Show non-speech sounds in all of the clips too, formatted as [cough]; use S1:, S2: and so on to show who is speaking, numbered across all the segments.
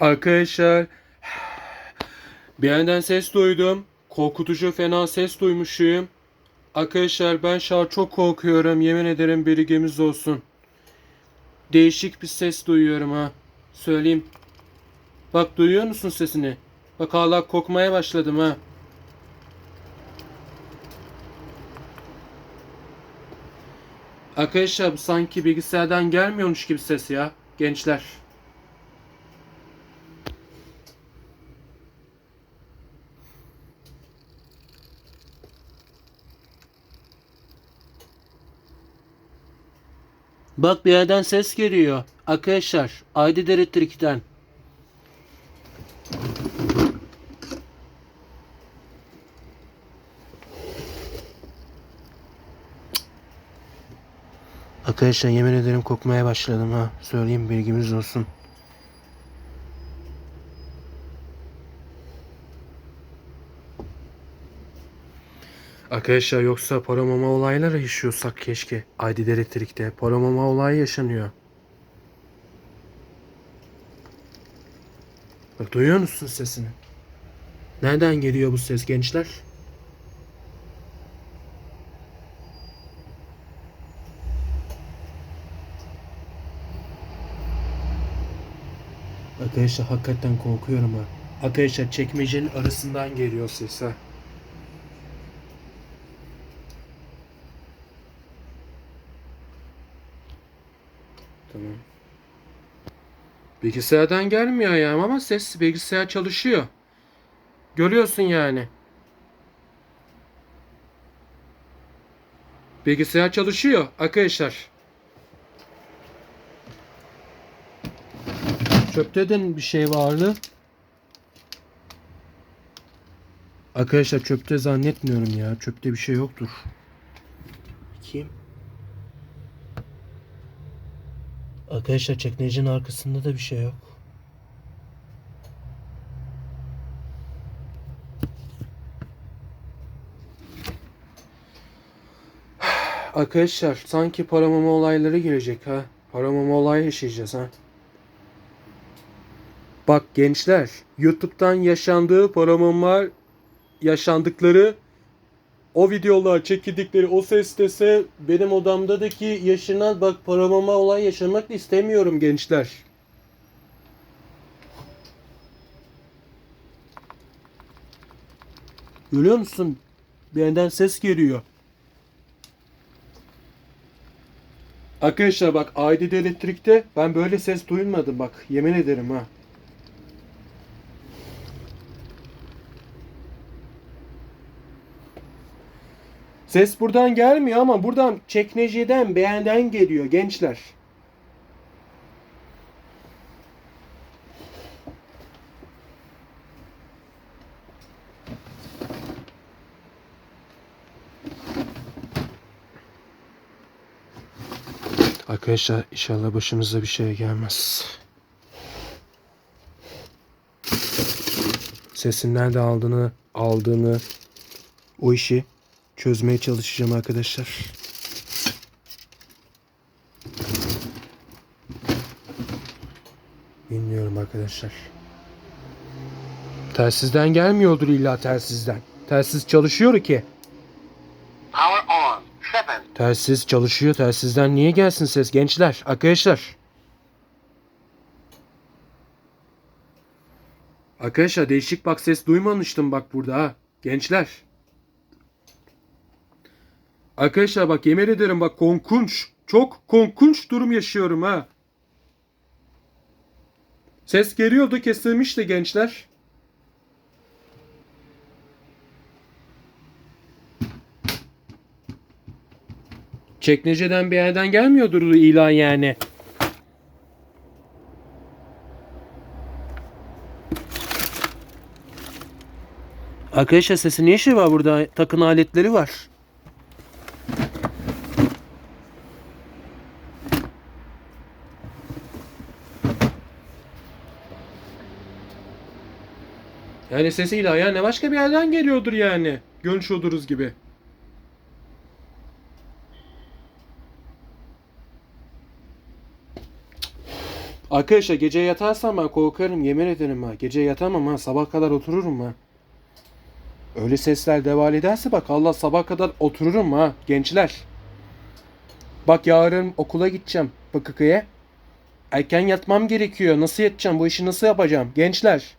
S1: Arkadaşlar bir yerden ses duydum. Korkutucu fena ses duymuşum. Arkadaşlar ben şu an çok korkuyorum. Yemin ederim bilgimiz olsun. Değişik bir ses duyuyorum ha. Söyleyeyim. Bak duyuyor musun sesini? Bak hala korkmaya başladım ha. Arkadaşlar sanki bilgisayardan gelmiyormuş gibi ses ya. Gençler. Bak bir yerden ses geliyor. Arkadaşlar, Aydın Elektrik'ten. Arkadaşlar yemin ederim kokmaya başladım ha. Söyleyeyim bilgimiz olsun. Arkadaşlar yoksa paramama olayları yaşıyorsak keşke. Aydın Elektrik'te paramama olayı yaşanıyor. Bak duyuyor musun sesini? Nereden geliyor bu ses gençler? Arkadaşlar hakikaten korkuyorum ha. Arkadaşlar çekmecenin arasından geliyor ses ha. Tamam. Bilgisayardan gelmiyor ya ama ses bilgisayar çalışıyor. Görüyorsun yani. Bilgisayar çalışıyor arkadaşlar. Çöpte de bir şey vardı. Arkadaşlar çöpte zannetmiyorum ya. Çöpte bir şey yoktur. Bakayım. Arkadaşlar çekmecenin arkasında da bir şey yok. Arkadaşlar sanki paramama olayları gelecek ha. Paramama olayı yaşayacağız ha. Bak gençler YouTube'dan yaşandığı paramama yaşandıkları o videolar çekildikleri o ses dese benim odamdaki yaşanan bak paramama olay yaşamak istemiyorum gençler. Görüyor musun? Bir yerden ses geliyor. Arkadaşlar bak Aydın Elektrik'te ben böyle ses duymadım bak yemin ederim ha. Ses buradan gelmiyor ama buradan çekmeceden beğenden geliyor gençler. Arkadaşlar inşallah başımıza bir şey gelmez. Sesin nerede aldığını aldığını o işi çözmeye çalışacağım arkadaşlar. Bilmiyorum arkadaşlar. Telsizden gelmiyordur illa telsizden. Telsiz çalışıyor ki.
S2: Power on. Seven.
S1: Telsiz çalışıyor. Telsizden niye gelsin ses gençler? Arkadaşlar. Arkadaşlar değişik bak ses duymamıştım bak burada ha. Gençler. Arkadaşlar bak yemin ederim bak korkunç. Çok korkunç durum yaşıyorum ha. Ses geliyordu kesilmişti gençler. Çekmeceden bir yerden gelmiyordur ilan yani. Arkadaşlar sesin ne işi var burada? Takın aletleri var. Yani sesiyle yani başka bir yerden geliyordur yani. Görüşüyordur gibi. Arkadaşlar gece yatarsam ben korkarım yemin ederim ha. Gece yatamam ha. Sabah kadar otururum ha. Öyle sesler devam ederse bak Allah sabah kadar otururum ha gençler. Bak yarın okula gideceğim Bakıkı'ya. Erken yatmam gerekiyor. Nasıl yatacağım? Bu işi nasıl yapacağım? Gençler.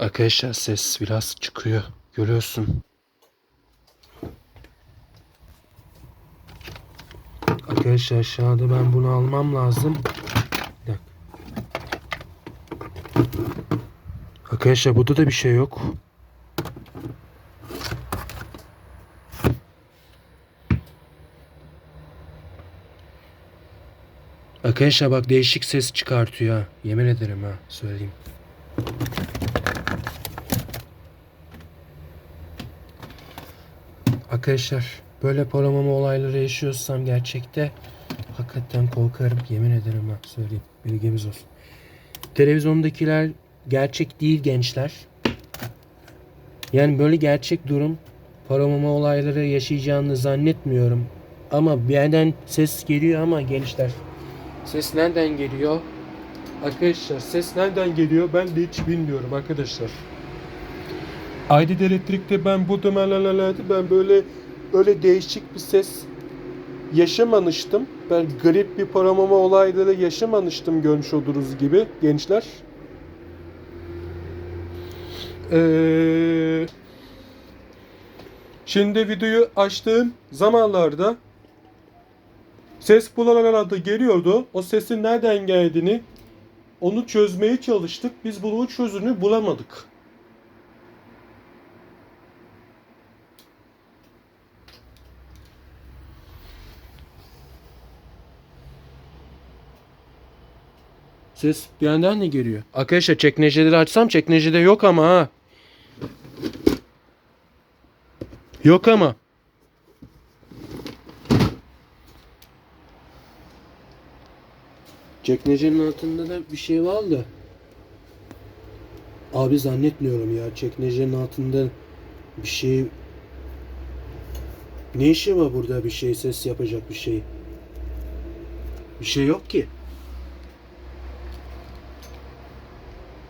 S1: Arkadaşlar ses biraz çıkıyor. Görüyorsun. Arkadaşlar aşağıda ben bunu almam lazım. Bir dakika. Arkadaşlar burada da bir şey yok. Arkadaşlar bak değişik ses çıkartıyor ha. Yemin ederim ha. Söyleyeyim. Arkadaşlar böyle paramama olayları yaşıyorsam gerçekte hakikaten korkarım. Yemin ederim ha söyleyeyim. Bilgimiz olsun. Televizyondakiler gerçek değil gençler. Yani böyle gerçek durum paramama olayları yaşayacağını zannetmiyorum. Ama bir yerden ses geliyor ama gençler. Ses nereden geliyor? Arkadaşlar ses nereden geliyor ben de hiç bilmiyorum arkadaşlar. Aydın Elektrik'te ben bu dönemlerde ben böyle öyle değişik bir ses yaşamamıştım. Ben garip bir paramama olayları yaşamamıştım görmüş oluruz gibi gençler. Ee, şimdi videoyu açtığım zamanlarda ses bulanalarda geliyordu. O sesin nereden geldiğini onu çözmeye çalıştık. Biz bunun çözümünü bulamadık. Ses bir yandan ne geliyor? Arkadaşlar çekmeceleri açsam çekmecede yok ama ha. Yok ama. Çekmecenin altında da bir şey vardı. Abi zannetmiyorum ya. Çekmecenin altında bir şey... Ne işi var burada bir şey ses yapacak bir şey? Bir şey yok ki.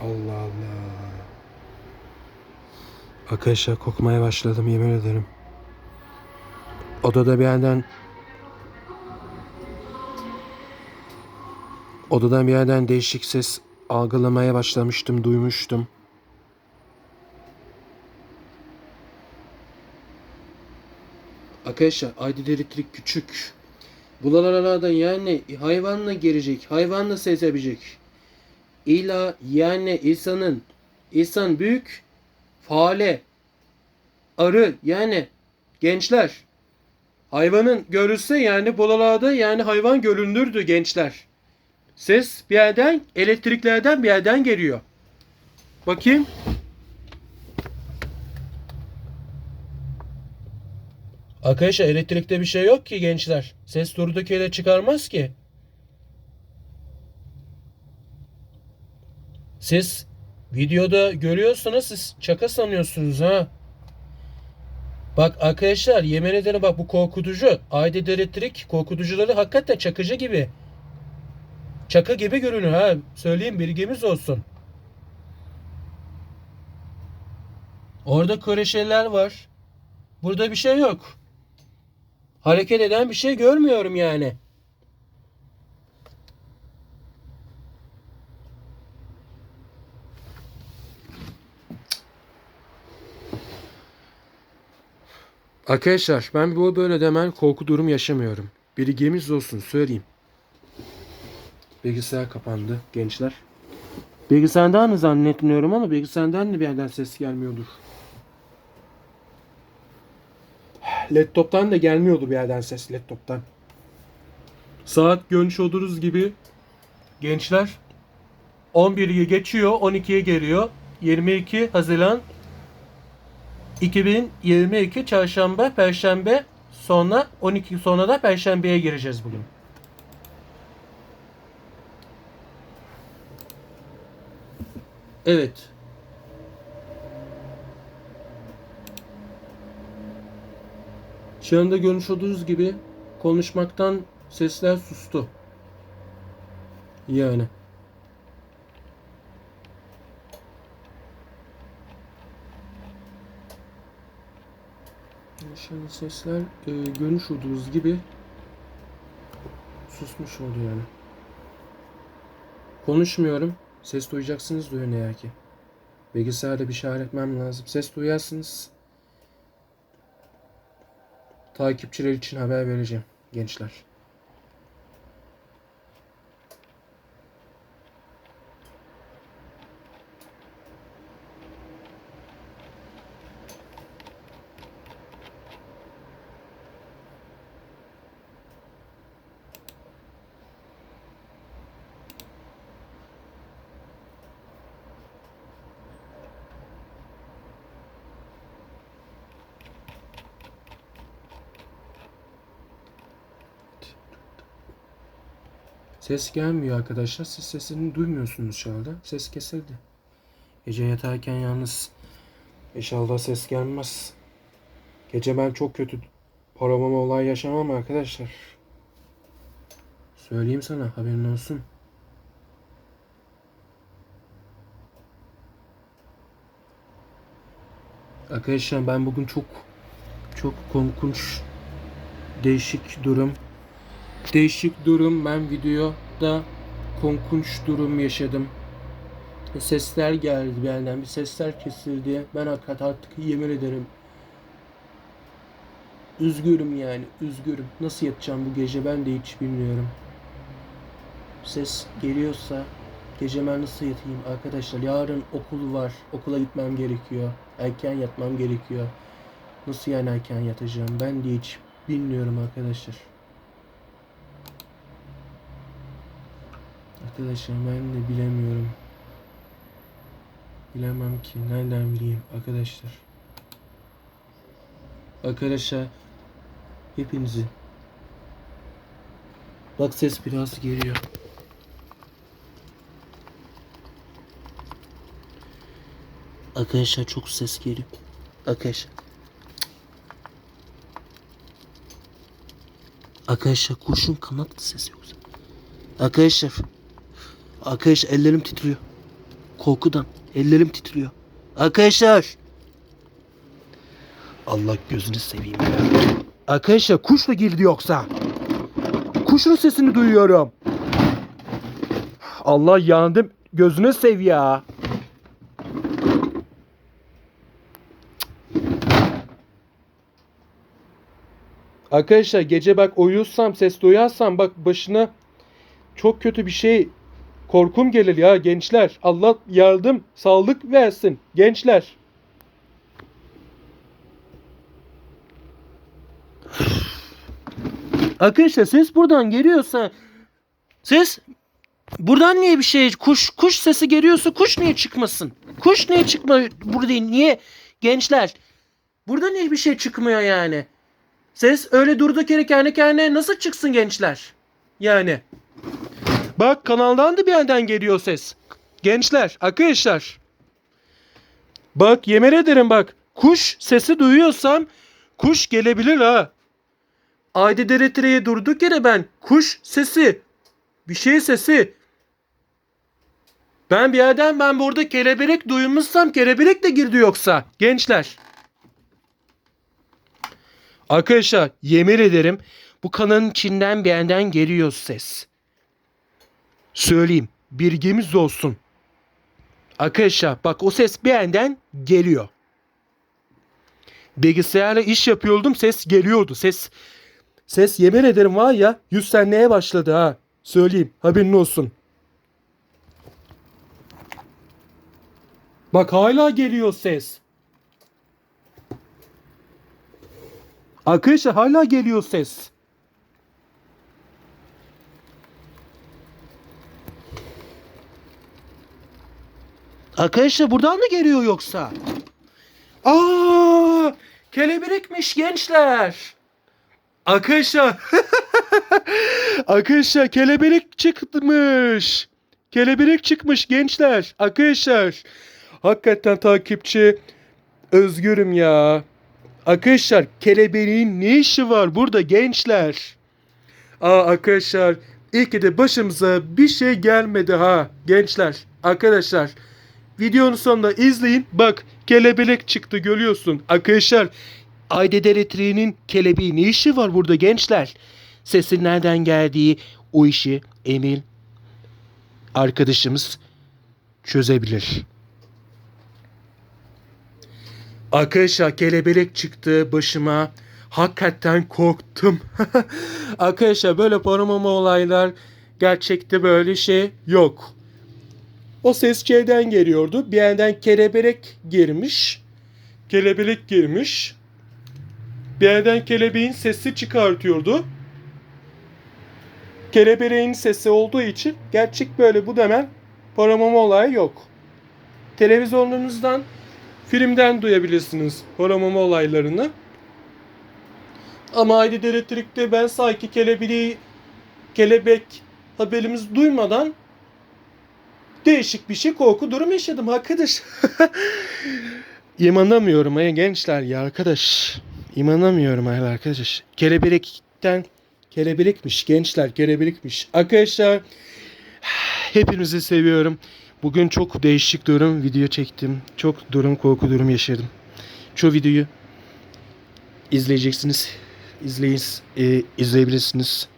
S1: Allah Allah. Arkadaşlar kokmaya başladım yemin ederim. Odada bir yerden Odadan bir yerden değişik ses algılamaya başlamıştım, duymuştum. Arkadaşlar aydın elektrik küçük. Buralardan yani hayvanla gelecek, hayvanla sezebilecek. İla yani insanın, insan büyük, fare, arı yani gençler. Hayvanın görülse yani buralarda yani hayvan göründürdü gençler. Ses bir yerden, elektriklerden bir yerden geliyor. Bakayım. Arkadaşlar elektrikte bir şey yok ki gençler. Ses durduk yere çıkarmaz ki. Siz videoda görüyorsunuz siz çaka sanıyorsunuz ha. Bak arkadaşlar yemin ederim bak bu korkutucu. Aydın elektrik korkutucuları hakikaten çakıcı gibi. Çaka gibi görünüyor ha. Söyleyeyim bilgimiz olsun. Orada köreşeler var. Burada bir şey yok. Hareket eden bir şey görmüyorum yani. Arkadaşlar ben bu böyle demen korku durum yaşamıyorum. Bilgimiz olsun söyleyeyim. Bilgisayar kapandı gençler. Bilgisayardan mı zannetmiyorum ama bilgisayardan da bir yerden ses gelmiyordur. Laptop'tan da gelmiyordu bir yerden ses laptop'tan. Saat görmüş olduğunuz gibi gençler 11'i geçiyor 12'ye geliyor. 22 Haziran 2022 Çarşamba Perşembe sonra 12 sonra da Perşembe'ye gireceğiz bugün. Evet. Şu anda görmüş olduğunuz gibi konuşmaktan sesler sustu. Yani. Anda sesler e, görmüş olduğunuz gibi susmuş oldu yani. Konuşmuyorum. Ses duyacaksınız duyun eğer ki. Bilgisayarda bir şey etmem lazım. Ses duyarsınız. Takipçiler için haber vereceğim gençler. Ses gelmiyor arkadaşlar. Siz sesini duymuyorsunuz şu anda. Ses kesildi. Gece yatarken yalnız inşallah ses gelmez. Gece ben çok kötü paramama olay yaşamam arkadaşlar. Söyleyeyim sana haberin olsun. Arkadaşlar ben bugün çok çok korkunç değişik durum değişik durum. Ben videoda korkunç durum yaşadım. Sesler geldi benden. Bir sesler kesildi. Ben hakikaten artık yemin ederim. Üzgürüm yani. Üzgürüm. Nasıl yatacağım bu gece ben de hiç bilmiyorum. Ses geliyorsa gece ben nasıl yatayım arkadaşlar? Yarın okul var. Okula gitmem gerekiyor. Erken yatmam gerekiyor. Nasıl yani erken yatacağım? Ben de hiç bilmiyorum arkadaşlar. Arkadaşlar ben de bilemiyorum. Bilemem ki. Nereden bileyim arkadaşlar. Arkadaşlar hepinizi Bak ses biraz geliyor. Arkadaşlar çok ses geliyor. Arkadaşlar. Arkadaşlar kurşun kanat sesi yoksa. Arkadaşlar. Arkadaşlar ellerim titriyor. Korkudan ellerim titriyor. Arkadaşlar. Allah gözünü seveyim ya. Arkadaşlar kuş mu girdi yoksa? Kuşun sesini duyuyorum. Allah yandım. Gözünü sev ya. Arkadaşlar gece bak uyursam ses duyarsam bak başına çok kötü bir şey korkum gelir ya gençler. Allah yardım sağlık versin gençler. Arkadaşlar ses buradan geliyorsa ses buradan niye bir şey kuş kuş sesi geliyorsa kuş niye çıkmasın? Kuş niye çıkma burada niye gençler? Burada niye bir şey çıkmıyor yani? Ses öyle durduk yere kendi kendine nasıl çıksın gençler? Yani. Bak kanaldan da bir yerden geliyor ses. Gençler, arkadaşlar. Bak yemin ederim bak. Kuş sesi duyuyorsam kuş gelebilir ha. Ayda deretireye durduk yere ben kuş sesi bir şey sesi ben bir yerden ben burada kelebek duymuşsam kelebek de girdi yoksa gençler. Arkadaşlar yemin ederim bu kanalın içinden bir yerden geliyor ses. Söyleyeyim bilgimiz olsun. Arkadaşlar bak o ses bir yerden geliyor. Bilgisayarla iş yapıyordum ses geliyordu. Ses ses yemin ederim var ya yüz senmeye başladı ha. Söyleyeyim haberin olsun. Bak hala geliyor ses. Arkadaşlar hala geliyor ses. Arkadaşlar buradan da geliyor yoksa? Aa, kelebekmiş gençler. Arkadaşlar. [laughs] Arkadaşlar kelebek çıkmış. Kelebek çıkmış gençler. Arkadaşlar. Hakikaten takipçi özgürüm ya. Arkadaşlar kelebeğin ne işi var burada gençler? Aa arkadaşlar iyi ki de başımıza bir şey gelmedi ha gençler. Arkadaşlar videonun sonunda izleyin. Bak kelebek çıktı görüyorsun. Arkadaşlar Aydet Elektriği'nin kelebeği ne işi var burada gençler? Sesin nereden geldiği o işi Emil arkadaşımız çözebilir. Arkadaşlar kelebek çıktı başıma. Hakikaten korktum. [laughs] Arkadaşlar böyle paramama olaylar gerçekte böyle şey yok. O ses şeyden geliyordu. Bir yerden kelebek girmiş. Kelebek girmiş. Bir yerden kelebeğin sesi çıkartıyordu. Kelebeğin sesi olduğu için gerçek böyle bu demen paramama olayı yok. Televizyonlarınızdan filmden duyabilirsiniz paramama olaylarını. Ama Haydi Elektrik'te ben sanki kelebeği kelebek haberimiz duymadan değişik bir şey korku durum yaşadım arkadaş. [laughs] İmanamıyorum ya gençler ya arkadaş. İmanamıyorum ya arkadaş. Kelebekten kelebekmiş gençler kelebekmiş. Arkadaşlar hepinizi seviyorum. Bugün çok değişik durum video çektim. Çok durum korku durum yaşadım. Şu videoyu izleyeceksiniz. İzleyin, e, izleyebilirsiniz.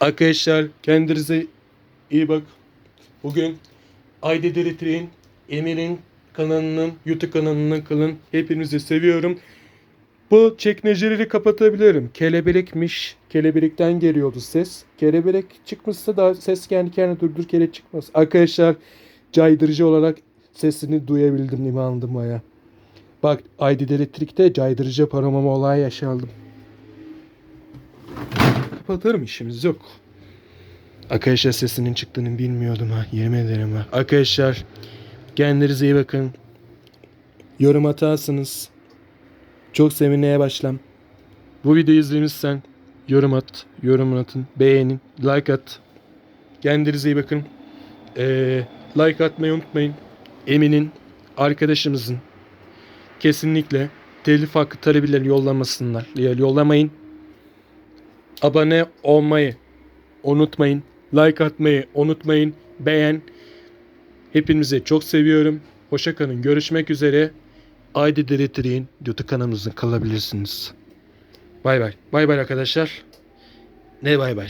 S1: Arkadaşlar kendinize iyi bak. Bugün Aydet Elektriğin Emir'in kanalının YouTube kanalının kalın. Hepinizi seviyorum. Bu çekmeceleri kapatabilirim. Kelebekmiş. Kelebekten geliyordu ses. Kelebek çıkmışsa da ses kendi kendine durdur kere çıkmaz. Arkadaşlar caydırıcı olarak sesini duyabildim imandım aya. Bak Aydid Elektrik'te caydırıcı paramama olayı yaşandım. Kapatırım işimiz yok. Arkadaşlar sesinin çıktığını bilmiyordum ha. Yemin ederim ha. Arkadaşlar kendinize iyi bakın. Yorum atarsınız. Çok sevinmeye başlam. Bu videoyu izlemişsen yorum at, yorum atın, beğenin, like at. Kendinize iyi bakın. Ee, like atmayı unutmayın. Emin'in, arkadaşımızın kesinlikle telif hakkı talebiyle yollamasınlar. Yollamayın. Abone olmayı unutmayın. Like atmayı unutmayın. Beğen. Hepinizi çok seviyorum. Hoşça kalın. Görüşmek üzere. Aydı Direktörü'nün YouTube kanalımızda kalabilirsiniz. Bay bay. Bay bay arkadaşlar. Ne bay bay.